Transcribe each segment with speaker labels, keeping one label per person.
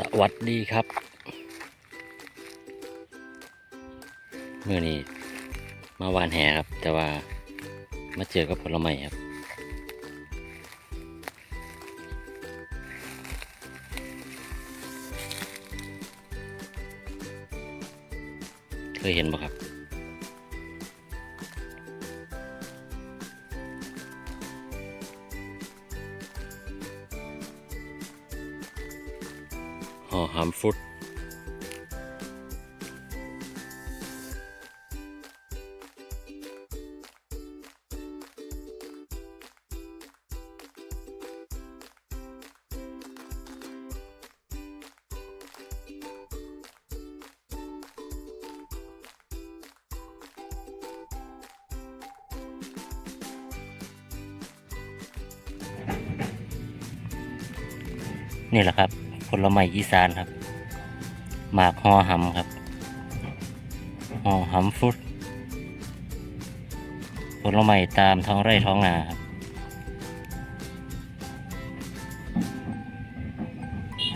Speaker 1: สวัสดีครับเมื่อนี้มาวานแหครับ แต่ว่ามาเจอกับผลไม้ครับ เคยเห็นบ่ครับ ห่อหามฟุต นี่แหละครับ ผลไม้อีสานครับ หมากฮอหำครับฮอหำฟรุตผลไม้ตามท้องไร่ท้องนาครับ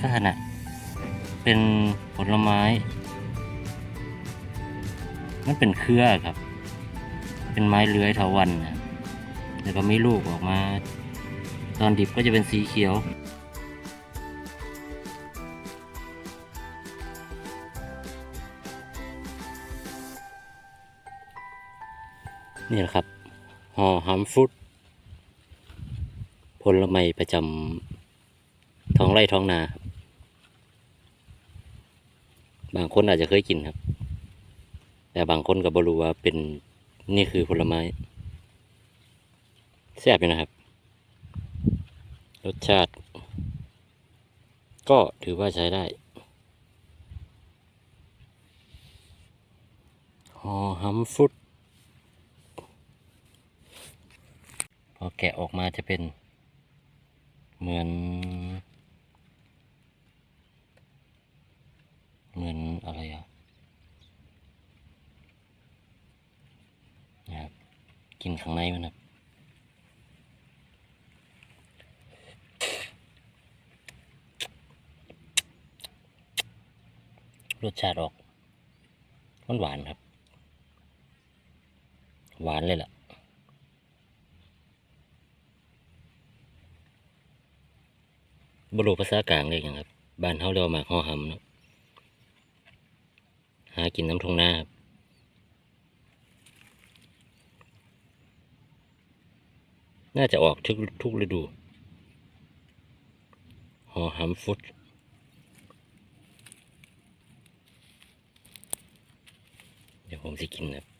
Speaker 1: ลักษณะเป็นผลไม้ มันเป็นเครือครับ เป็นไม้เลื้อยเถาวันนะแล้วก็มีลูกออกมา ตอนดิบก็จะเป็นสีเขียว นี่แหละครับห่อฮัมฟุตผลไม้ประจำท้องไร่ท้องนา บางคนอาจจะเคยกินครับ แต่บางคนก็บรู้ว่าเป็นนี่คือผลไม้แซ่บอยู่นะครับ รสชาติ ก็ถือว่าใช้ได้ห่อฮัมฟุต พอ แกะออกมาจะเป็น เหมือน เหมือนอะไรอะนะครับกินข้างในมันนะรสชาติออกมันหวานครับ หวานเลยล่ะ บรูภาษากลางเลยอย่างครับ บ้านเฮาเรียกว่าหมาห่อหำเนาะหากินน้ำทงนาครับน่าจะออกทุกทุกฤดูห่อหำฟุตเดี๋ยวผมสิกินนะครับ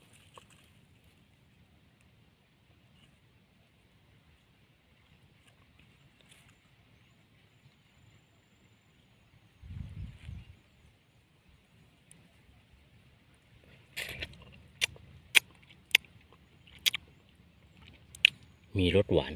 Speaker 1: มีรสหวาน